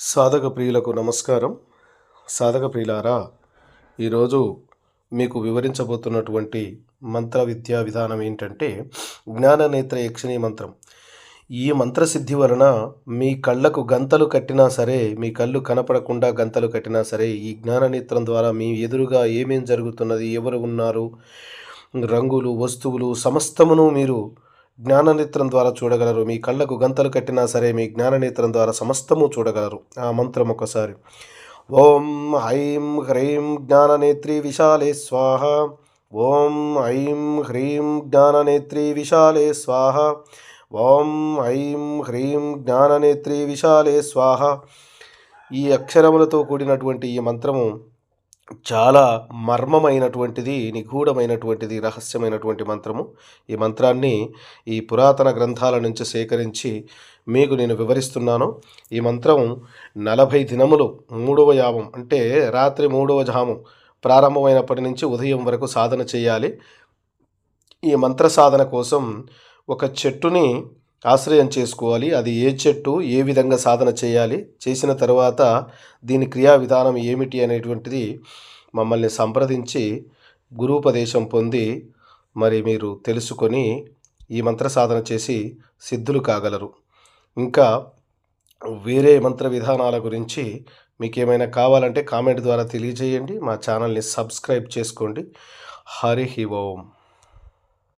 సాధక ప్రియులకు నమస్కారం. సాధక ప్రియులారా ఈరోజు మీకు వివరించబోతున్నటువంటి మంత్ర విద్యా విధానం ఏంటంటే జ్ఞాననేత్ర యక్షిణీ మంత్రం. ఈ మంత్రసిద్ధి వలన మీ కళ్ళకు గంతలు కట్టినా సరే మీ కళ్ళు కనపడకుండా గంతలు కట్టినా సరే ఈ జ్ఞాననేత్రం ద్వారా మీ ఎదురుగా ఏమేం జరుగుతున్నది ఎవరు ఉన్నారు రంగులు వస్తువులు సమస్తమును మీరు జ్ఞాననేత్రం ద్వారా చూడగలరు. మీ కళ్ళకు గంతలు కట్టినా సరే మీ జ్ఞాననేత్రం ద్వారా సమస్తము చూడగలరు. ఆ మంత్రం ఒకసారి ఓం ఐం హ్రీం జ్ఞాననేత్రి విశాలే స్వాహ. ఓం ఐం హ్రీం జ్ఞాననేత్రి విశాలే స్వాహ. ఓం ఐం హ్రీం జ్ఞాననేత్రి విశాలే స్వాహ. ఈ అక్షరములతో కూడినటువంటి ఈ మంత్రము చాలా మర్మమైనటువంటిది నిగూఢమైనటువంటిది రహస్యమైనటువంటి మంత్రము. ఈ మంత్రాన్ని ఈ పురాతన గ్రంథాల నుంచి సేకరించి మీకు నేను వివరిస్తున్నాను. ఈ మంత్రం నలభై దినములు మూడవ యామం అంటే రాత్రి మూడవ జాము ప్రారంభమైనప్పటి నుంచి ఉదయం వరకు సాధన చేయాలి. ఈ మంత్ర సాధన కోసం ఒక చెట్టుని ఆశ్రయం చేసుకోవాలి. అది ఏ చెట్టు ఏ విధంగా సాధన చేయాలి చేసిన తర్వాత దీని క్రియా విధానం ఏమిటి అనేటువంటిది మమ్మల్ని సంప్రదించి గురూపదేశం పొంది మరి మీరు తెలుసుకొని ఈ మంత్ర సాధన చేసి సిద్ధులు కాగలరు. ఇంకా వేరే మంత్ర విధానాల గురించి మీకు ఏమైనా కావాలంటే కామెంట్ ద్వారా తెలియజేయండి. మా ఛానల్ని సబ్స్క్రైబ్ చేసుకోండి. హరి ఓం.